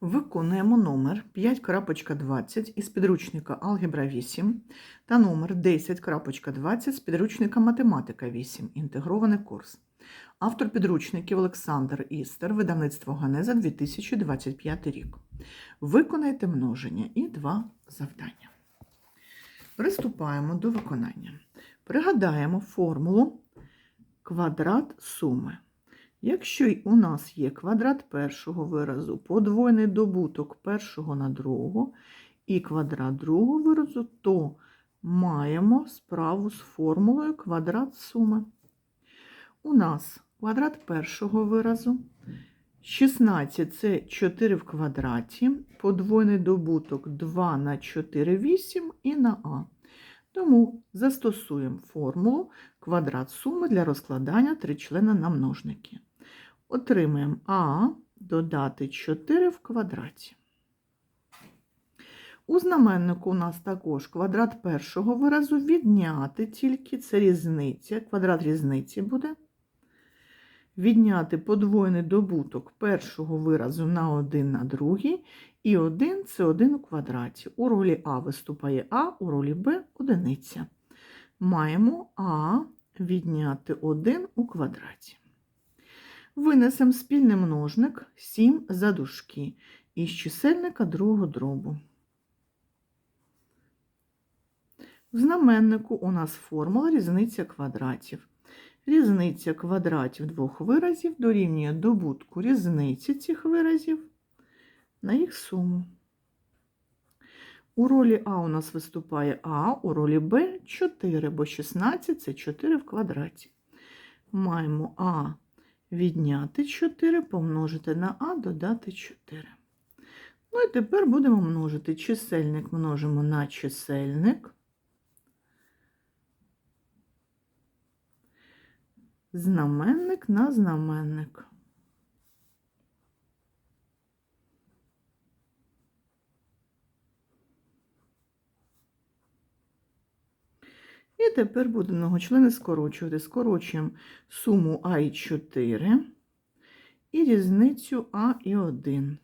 Виконуємо номер 5.20 із підручника Алгебра 8 та номер 10.20 з підручника Математика 8. Інтегрований курс. Автор підручників Олександр Істер, видавництво Ганеза 2025 рік. Виконайте множення і два завдання. Приступаємо до виконання. Пригадаємо формулу квадрат суми. Якщо й у нас є квадрат першого виразу, подвойний добуток першого на другого і квадрат другого виразу, то маємо справу з формулою квадрат суми. У нас квадрат першого виразу 16 це 4 в квадраті, подвойний добуток 2 на 4 8 і на а. Тому застосуємо формулу квадрат суми для розкладання тричлена на множники. Отримаємо А додати 4 в квадраті. У знаменнику у нас також квадрат першого виразу відняти тільки це різниця, квадрат різниці буде. Відняти подвоєний добуток першого виразу на 1 на другий, і 1 це 1 у квадраті. У ролі А виступає А, у ролі Б одиниця. Маємо А відняти 1 у квадраті. Винесемо спільний множник 7 за дужки із чисельника другого дробу. В знаменнику у нас формула різниця квадратів. Різниця квадратів двох виразів дорівнює добутку різниці цих виразів на їх суму. У ролі А у нас виступає А, у ролі Б 4, бо 16 це 4 в квадраті. Маємо А відняти 4, помножити на А, додати 4. Ну і тепер будемо множити чисельник множимо на чисельник. Знаменник на знаменник. І тепер будемо многочлени скорочувати. Скорочуємо суму А і 4 і різницю А і 1.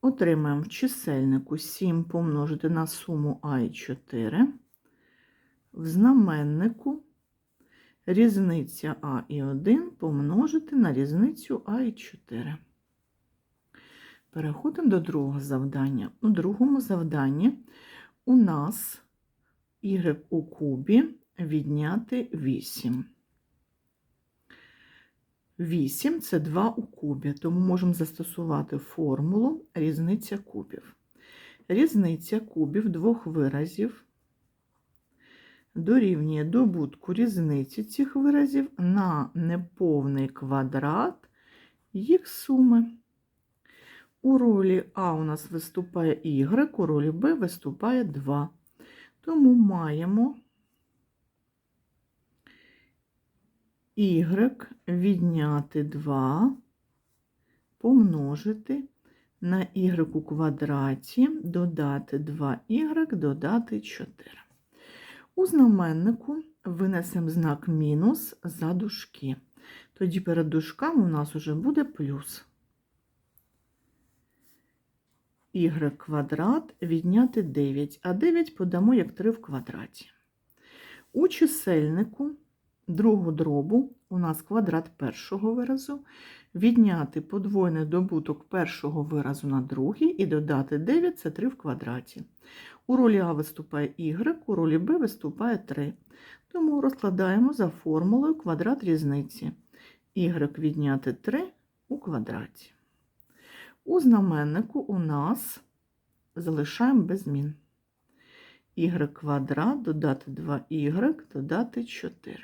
Отримаємо в чисельнику 7 помножити на суму А і 4. В знаменнику різниця А і 1 помножити на різницю А і 4. Переходимо до другого завдання. У другому завданні у нас y у кубі відняти 8. 8 це 2 у кубі, тому можемо застосувати формулу різниця кубів. Різниця кубів двох виразів дорівнює добутку різниці цих виразів на неповний квадрат їх суми. У ролі А у нас виступає y, у ролі Б виступає 2. Тому маємо y відняти 2, помножити на y у квадраті, додати 2y, додати 4. У знаменнику винесемо знак мінус за дужки. Тоді перед дужками у нас вже буде плюс. Y квадрат відняти 9, а 9 подамо як 3 в квадраті. У чисельнику другого дробу у нас квадрат першого виразу, відняти подвойний добуток першого виразу на другий і додати 9 це 3 в квадраті. У ролі А виступає y, у ролі Б виступає 3. Тому розкладаємо за формулою квадрат різниці. y відняти 3 у квадраті. У знаменнику у нас залишаємо без змін. y квадрат додати 2y, додати 4.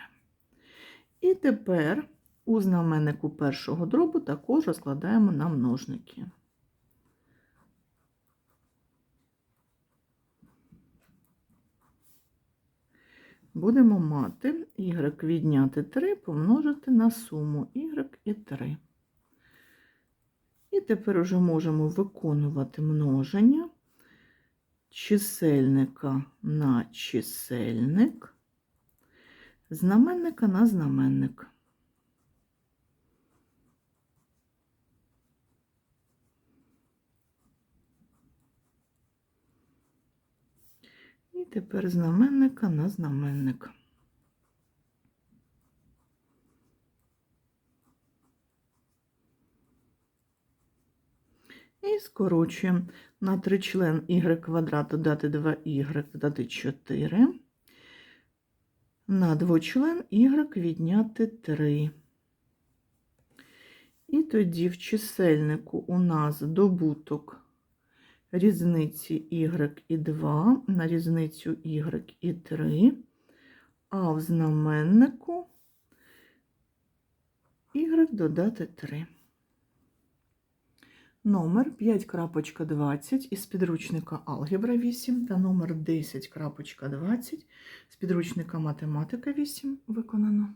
І тепер у знаменнику першого дробу також розкладаємо на множники. Будемо мати y відняти 3 помножити на суму y і 3. І тепер уже можемо виконувати множення чисельника на чисельник, знаменника на знаменник. І тепер знаменника на знаменник. І скорочуємо на тричлен y квадрат додати 2y додати 4. На двочлен y відняти 3. І тоді в чисельнику у нас добуток різниці y і 2 на різницю y і 3, а в знаменнику y додати 3. Номер 5.20 із підручника Алгебра 8 та номер 10.20 з підручника Математика 8 виконано.